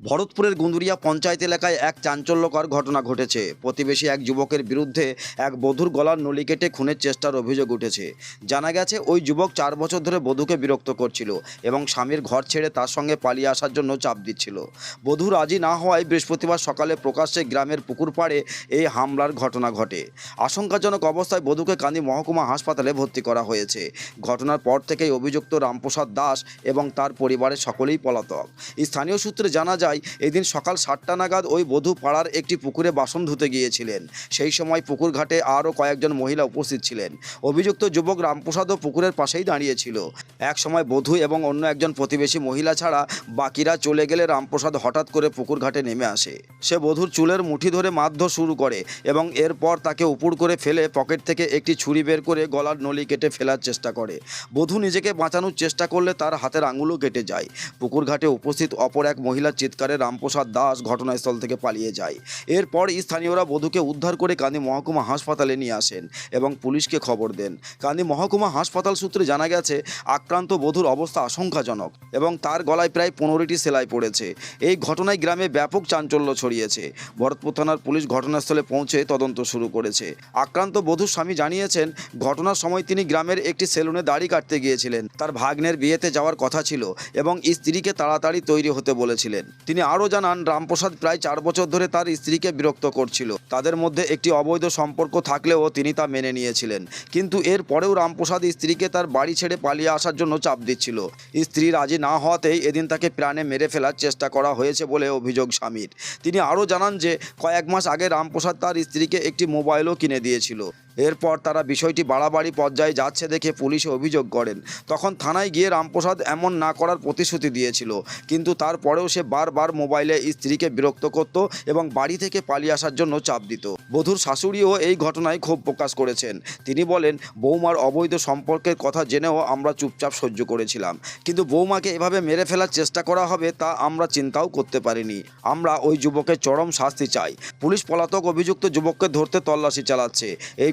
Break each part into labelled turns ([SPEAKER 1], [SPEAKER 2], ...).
[SPEAKER 1] ভরতপুরের গুন্দুরিয়া পঞ্চায়েত এলাকায় এক চাঞ্চল্যকর ঘটনা ঘটেছে। প্রতিবেশী এক যুবকের বিরুদ্ধে এক বধূর গলার নলি কেটে খুনের চেষ্টার অভিযোগ উঠেছে। জানা গেছে, ওই যুবক চার বছর ধরে বধূকে বিরক্ত করছিল এবং স্বামীর ঘর ছেড়ে তার সঙ্গে পালিয়ে আসার জন্য চাপ দিচ্ছিল। বধূ রাজি না হওয়ায় বৃহস্পতিবার সকালে প্রকাশ্যে গ্রামের পুকুর পাড়ে এই হামলার ঘটনা ঘটে। আশঙ্কাজনক অবস্থায় বধূকে কান্দি মহকুমা হাসপাতালে ভর্তি করা হয়েছে। ঘটনার পর থেকেই অভিযুক্ত রামপ্রসাদ দাস এবং তার পরিবারের সকলেই পলাতক। স্থানীয় সূত্রে জানা যায় এদিন সকাল সাতটা নাগাদ ওই বধূ পাড়ার একটি পুকুরে বাসন ধুতে গিয়েছিলেন। সেই সময় পুকুর ঘাটে আরও কয়েকজন মহিলা উপস্থিত ছিলেন। অভিযুক্ত যুবক রামপ্রসাদও পুকুরের পাশেই দাঁড়িয়েছিল। এক সময় বধূ এবং অন্য একজন প্রতিবেশী মহিলা ছাড়া বাকিরা চলে গেলে রামপ্রসাদ হঠাৎ করে পুকুর ঘাটে নেমে আসে। সে বধূর চুলের মুঠি ধরে মারধর শুরু করে এবং এরপর তাকে উপুড় করে ফেলে পকেট থেকে একটি ছুরি বের করে গলার নলি কেটে ফেলার চেষ্টা করে। বধূ নিজেকে বাঁচানোর চেষ্টা করলে তার হাতের আঙুলও কেটে যায়। পুকুর ঘাটে উপস্থিত অপর এক মহিলার চিৎকারে রামপ্রসাদ দাস ঘটনাস্থল থেকে পালিয়ে যায়। এরপর স্থানীয়রা বধূকে উদ্ধার করে কান্দি মহকুমা হাসপাতালে নিয়ে আসেন এবং পুলিশকে খবর দেন। কান্দি মহকুমা হাসপাতাল সূত্রে জানা গেছে, আক্রান্ত বধূর অবস্থা আশঙ্কাজনক এবং তার গলায় প্রায় পনেরোটি সেলাই পড়েছে। এই ঘটনায় গ্রামে ব্যাপক চাঞ্চল্য ছড়িয়েছে। ভরতপুর থানার পুলিশ ঘটনাস্থলে পৌঁছে তদন্ত শুরু করেছে। আক্রান্ত বধূর স্বামী জানিয়েছেন, ঘটনার সময় তিনি গ্রামের একটি সেলুনে দাড়ি কাটতে গিয়েছিলেন। তার ভাগ্নের বিয়েতে যাওয়ার কথা ছিল এবং স্ত্রীকে তাড়াতাড়ি তৈরি হতে বলেছিলেন। তিনি আরও জানান, রামপ্রসাদ প্রায় চার বছর ধরে তার স্ত্রীকে বিরক্ত করছিল। তাদের মধ্যে একটি অবৈধ সম্পর্ক থাকলেও তিনি তা মেনে নিয়েছিলেন। কিন্তু এর পরেও রামপ্রসাদ স্ত্রীকে তার বাড়ি ছেড়ে পালিয়ে আসার জন্য চাপ দিচ্ছিল। স্ত্রী রাজি না হওয়াতেই এদিন তাকে প্রাণে মেরে ফেলার চেষ্টা করা হয়েছে বলে অভিযোগ স্বামীর। তিনি আরও জানান যে, কয়েক মাস আগে রামপ্রসাদ তার স্ত্রীকে একটি মোবাইলও কিনে দিয়েছিল। এরপর তারা বিষয়টি বাড়াবাড়ি পর্যায়ে যাচ্ছে দেখে পুলিশে অভিযোগ করেন। তখন থানায় গিয়ে রামপ্রসাদ এমন না করার প্রতিশ্রুতি দিয়েছিল। কিন্তু তারপরেও সে বারবার মোবাইলে স্ত্রীকে বিরক্ত করত এবং বাড়ি থেকে পালিয়ে আসার জন্য চাপ দিত। বধূর শাশুড়িও এই ঘটনায় ক্ষোভ প্রকাশ করেছেন। তিনি বলেন, বৌমার অবৈধ সম্পর্কের কথা জেনেও আমরা চুপচাপ সহ্য করেছিলাম। কিন্তু বৌমাকে এভাবে মেরে ফেলার চেষ্টা করা হবে তা আমরা চিন্তাও করতে পারিনি। আমরা ওই যুবকের চরম শাস্তি চাই। পুলিশ পলাতক অভিযুক্ত যুবককে ধরতে তল্লাশি চালাচ্ছে। এই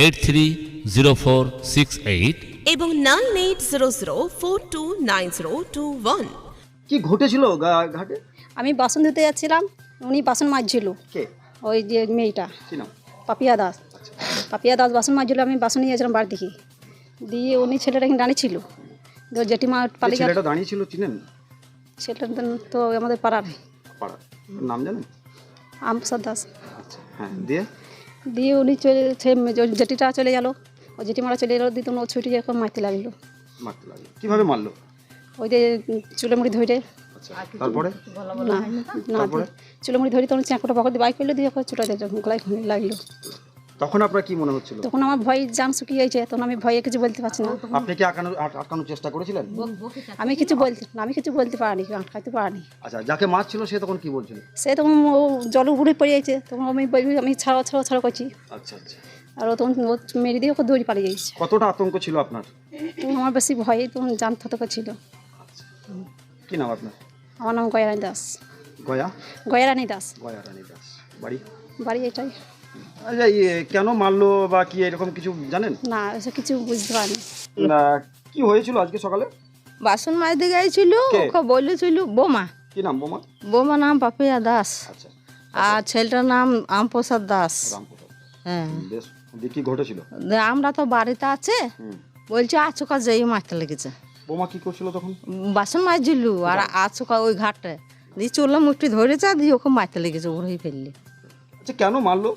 [SPEAKER 2] eight three zero four six eight
[SPEAKER 3] এবং nine eight zero zero four two nine zero two one
[SPEAKER 1] কি ঘটেছিল ঘাটে?
[SPEAKER 4] আমি বাসন ধুতে যাচ্ছিলাম উনি বাসন মাজছিল। ওই যে মেয়েটা। পাপিয়া দাস। পাপিয়া দাস বাসন মাজছিল আমি বাসন নিয়ে যাচ্ছিলাম বাড়ি থেকে দিয়ে উনি ছেলেটা কিন্তু দাঁড়িয়েছিল তো জেঠিমা গেল।
[SPEAKER 1] ছেলেটা দাঁড়িয়ে ছিল চিনেন?
[SPEAKER 4] ছেলেটা তো আমাদের পাড়ার।
[SPEAKER 1] পাড়া নাম জানেন?
[SPEAKER 4] আমপ্রসাদ দাস।
[SPEAKER 1] আচ্ছা হ্যাঁ দিয়ে?
[SPEAKER 4] দিয়ে উনি চলে সে জেঠিটা চলে গেল ও জেঠিমারা চলে গেলো দিয়ে তখন ও ছুটি এখন মারতে লাগল।
[SPEAKER 1] মারতে লাগল। কীভাবে মারলো?
[SPEAKER 4] ওই যে চুলেমুড়ি ধরে।
[SPEAKER 1] আচ্ছা তারপরে?
[SPEAKER 4] না না চুলে মুড়ি ধরে তখন চাঁকুটা পকেট দিয়ে বাইক করল দিয়ে ছোটো চুটা দিয়ে গলায় লাগল।
[SPEAKER 1] তখন আপনার কি মনে হচ্ছিল?
[SPEAKER 4] তখন আমার ভয় জান শুকিয়ে গেছে তখন আমি ভয়ে কিছু বলতে পারছি না।
[SPEAKER 1] আপনি কি আটকানোর আটকানোর চেষ্টা করেছিলেন?
[SPEAKER 4] আমি কিছু বলতে আমি কিছু বলতে পারিনি আটকাতে পারিনি।
[SPEAKER 1] আচ্ছা যাকে মারছিল সে তখন কি বলছিল?
[SPEAKER 4] সে তখন ও জল উপরে পড়ে যাচ্ছে তখন আমি আমি ছাড়া ছাড়া ছাড়া করছি।
[SPEAKER 1] আচ্ছা আচ্ছা।
[SPEAKER 4] আর ও তখন ও মেরে দিয়ে ওকে দৌড়ি পালিয়ে যাচ্ছে
[SPEAKER 1] কতটা আতঙ্ক ছিল আপনার?
[SPEAKER 4] আমার বেশি ভয়ে তখন জান থতক ছিল।
[SPEAKER 1] কি নাম আপনার?
[SPEAKER 4] আমার নাম গয়ারানী দাস।
[SPEAKER 1] গয়া?
[SPEAKER 4] গয়ারানী দাস।
[SPEAKER 1] গয়া রানী দাস। বাড়ি?
[SPEAKER 4] বাড়ি এটাই।
[SPEAKER 1] আচ্ছা ইয়ে, কেন মারলো বা কি এরকম কিছু জানেন?
[SPEAKER 4] না এসব কিছু বুঝতে পারিনি।
[SPEAKER 1] না কি হয়েছিল আজকে সকালে?
[SPEAKER 5] বাসন মাজতে গেছিল ওকে বলেছিল বোমা।
[SPEAKER 1] কি নাম বোমা?
[SPEAKER 5] বোমা নাম পাপিয়া দাস।
[SPEAKER 1] আচ্ছা।
[SPEAKER 5] আর ছেলেটার নাম আমপ্রসাদ দাস। হ্যাঁ।
[SPEAKER 1] বেশ কি ঘটেছিল?
[SPEAKER 5] আমরা তো বাড়িতে আছে। বলছে আচুকা যেই মারতে লেগেছে।
[SPEAKER 1] বোমা কি করছিল তখন?
[SPEAKER 5] বাসন মাজছিল আর আচুকা ওই ঘাটে। দিয়ে চুলা মুঠি ধরেছে দিয়ে ওকে মারতে লেগেছে ওরাই ফেললি।
[SPEAKER 1] আচ্ছা কেন মারলো?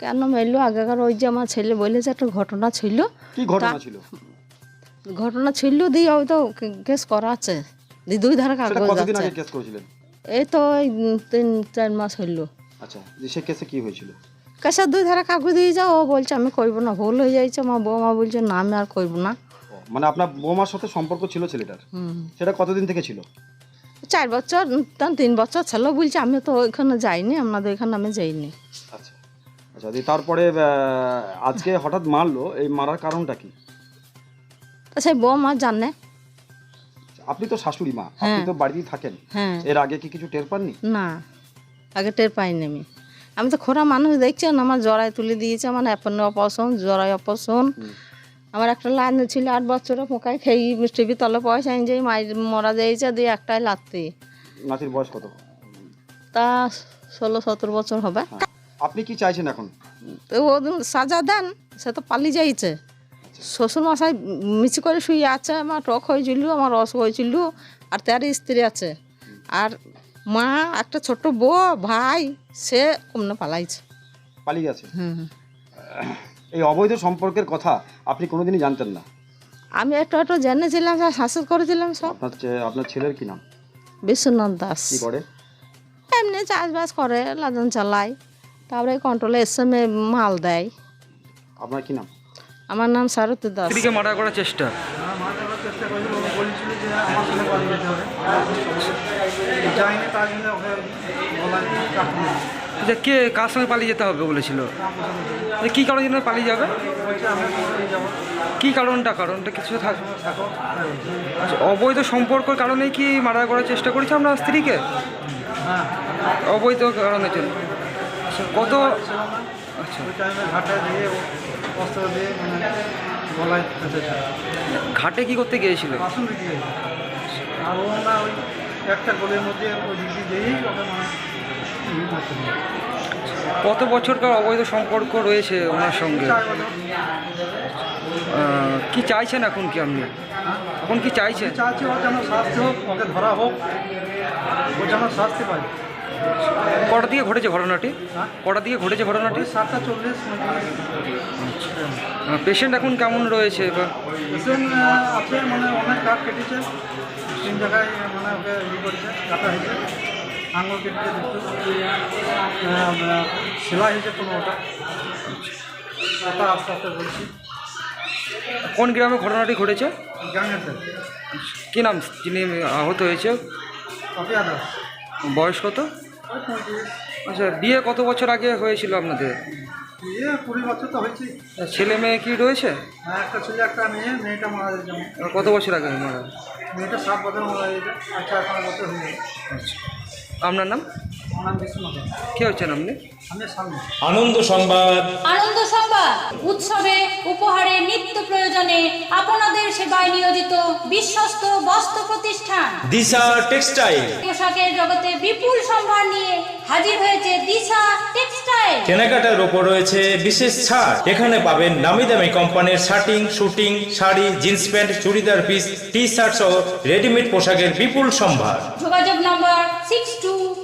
[SPEAKER 5] কেন মেরলো আগেকার ওই যে আমার ছেলে বলে যে একটা ঘটনা ছিল।
[SPEAKER 1] কি ঘটনা ছিল?
[SPEAKER 5] ঘটনা ছিল দিয়ে ওই তো কেস করা আছে দুই ধারে কাগজ আছে
[SPEAKER 1] কেস করেছিলেন?
[SPEAKER 5] এই তো তিন চার মাস হইল।
[SPEAKER 1] আচ্ছা সে কেসে কি হয়েছিল?
[SPEAKER 5] কাছে দুই ধারা কাগজ দিয়ে যাও ও বলছে আমি করব না। ভুল হয়ে যাইছে আমার বৌমা বলছে না আমি আর করব না।
[SPEAKER 1] মানে আপনার বোমার সাথে সম্পর্ক ছিল ছেলেটার? সেটা কতদিন থেকে ছিল?
[SPEAKER 5] চার বছর তিন বছর ছিল। বলছে আমি তো ওইখানে যাইনি আপনাদের ওইখানে আমি যাইনি।
[SPEAKER 1] আচ্ছা। আচ্ছা দিয়ে তারপরে আজকে হঠাৎ মারলো এই মারার কারণটা কি?
[SPEAKER 5] বউ মা জানে।
[SPEAKER 1] আপনি তো শাশুড়ি মা আপনি
[SPEAKER 5] হ্যাঁ।
[SPEAKER 1] তো বাড়িতেই থাকেন।
[SPEAKER 5] হ্যাঁ।
[SPEAKER 1] এর আগে কি কিছু টের পাননি?
[SPEAKER 5] না আগে টের পাইনি আমি। আমি তো খোরা মানুষ দেখছেন আমার জড়াই তুলে দিয়েছে আমার এখন অপারেশন জড়াই অপারেশন। আমার একটা লাইন ছিল আট বছরে পোকায় খেয়ে টিভি তলে পয়সা আইন যে মায়ের মরা যাইছে দিয়ে একটাই লাত্তি।
[SPEAKER 1] নাতির বয়স কত?
[SPEAKER 5] তা ষোলো সতেরো বছর হবে।
[SPEAKER 1] আপনি কি চাইছেন এখন?
[SPEAKER 5] তো ও সাজা দেন সে তো পালিয়ে যাইছে। শ্বশুর মশাই মিছি করে শুয়ে আছে আমার টক হয়েছিল আমার রস হয়েছিল আর তার স্ত্রী আছে। আর মা একটা ছোট বউ ভাই সে কমনে পালাইছে।
[SPEAKER 1] পালিয়ে গেছে। এই অবৈধ সম্পর্কের কথা আপনি কোনোদিনই জানতেন না?
[SPEAKER 5] আমি একটু একটু জেনেছিলাম শাসন করেছিলাম সব।
[SPEAKER 1] আপনার আপনার ছেলের কি নাম?
[SPEAKER 5] বিশ্বনাথ দাস।
[SPEAKER 1] কি করে?
[SPEAKER 5] এমনি চাষবাস করে লাদন চালায়। তারপরে কন্ট্রোলে এসে মাল দেয়।
[SPEAKER 1] আপনার কি নাম?
[SPEAKER 5] আমার নাম সারতী দাস।
[SPEAKER 6] স্ত্রীকে মার্ডার করার চেষ্টা।
[SPEAKER 7] যায়নি তার জন্য ওকে বলা চাকরি
[SPEAKER 6] আচ্ছা কে কার সঙ্গে পালিয়ে যেতে হবে বলেছিল? আচ্ছা, কী কারণের জন্য পালিয়ে যাবে? কী কারণটা? কারণটা কিছু থাক আচ্ছা অবৈধ সম্পর্কের কারণে কি মার্ডার করার চেষ্টা করেছে আপনার স্ত্রীকে? অবৈধ কারণের জন্য। কত? আচ্ছা।
[SPEAKER 7] ওই টাইমে ঘাটে দিয়ে অস্ত্র দিয়ে মানে গলায়
[SPEAKER 6] ঘাটে কি করতে গিয়েছিল?
[SPEAKER 7] বাসন আর ও না ওই একটা গলির মধ্যে ওই দিদি দিয়েই ওকে মানে।
[SPEAKER 6] কত বছরকার অবৈধ সম্পর্ক রয়েছে ওনার সঙ্গে? কি চাইছেন এখন কি আপনি? এখন কি চাইছেন?
[SPEAKER 7] চাচ্ছি ও যেন শাস্তি হোক ওকে ধরা হোক ও যেন শাস্তি পায়।
[SPEAKER 6] কটা দিকে ঘটেছে ঘটনাটি? কটা দিকে ঘটেছে ঘটনাটি?
[SPEAKER 7] সাতটা চল্লিশ
[SPEAKER 6] পেশেন্ট এখন কেমন রয়েছে বা?
[SPEAKER 7] পেশেন্ট আছে মানে অনেক কাঠ কেটেছে। তিন জায়গায় মানে ওকে ইয়ে করেছে কাটা হয়েছে। আঙুল কেটেছে দুটো সেলাই হয়েছে কোনো ওটা। ওটা আস্তে আস্তে বলছি।
[SPEAKER 6] কোন গ্রামে ঘটনাটি ঘটেছে? কি নাম? যিনি আহত হয়েছে?
[SPEAKER 7] পাপিয়া দাস
[SPEAKER 6] বয়স কত? আচ্ছা বিয়ে কত বছর আগে হয়েছিল আপনাদের?
[SPEAKER 7] বিয়ে কুড়ি বছর তো হয়েছে
[SPEAKER 6] ছেলে মেয়ে কি রয়েছে?
[SPEAKER 7] হ্যাঁ একটা ছেলে একটা মেয়ে মেয়েটা মারা
[SPEAKER 6] কত বছর আগে মারা
[SPEAKER 7] মেয়েটা সাত বছর মারা আচ্ছা বছর হয়ে
[SPEAKER 6] আচ্ছা। আপনার নাম? কে হচ্ছেন আপনি?
[SPEAKER 7] আমি
[SPEAKER 8] আনন্দ সংবাদ।
[SPEAKER 9] আনন্দ সংবাদ উৎসবে উপহারে নিত্য প্রয়োজনে আপনাদের সেবায় নিয়োজিত বিশ্বস্ত বস্ত্র প্রতিষ্ঠান।
[SPEAKER 8] দিশা টেক্সটাইল।
[SPEAKER 9] পোশাকের জগতে বিপুল সম্ভার নিয়ে হাজির হয়েছে দিশা টেক্সটাইল।
[SPEAKER 8] কেনাকাটার ওপর রয়েছে বিশেষ ছাড়। এখানে পাবেন নামি দামি কোম্পানির shirting suiting sari jeans pant churidar piece T shirt সহ রেডিমেড পোশাকের বিপুল সম্ভার।
[SPEAKER 9] যোগাযোগ number six two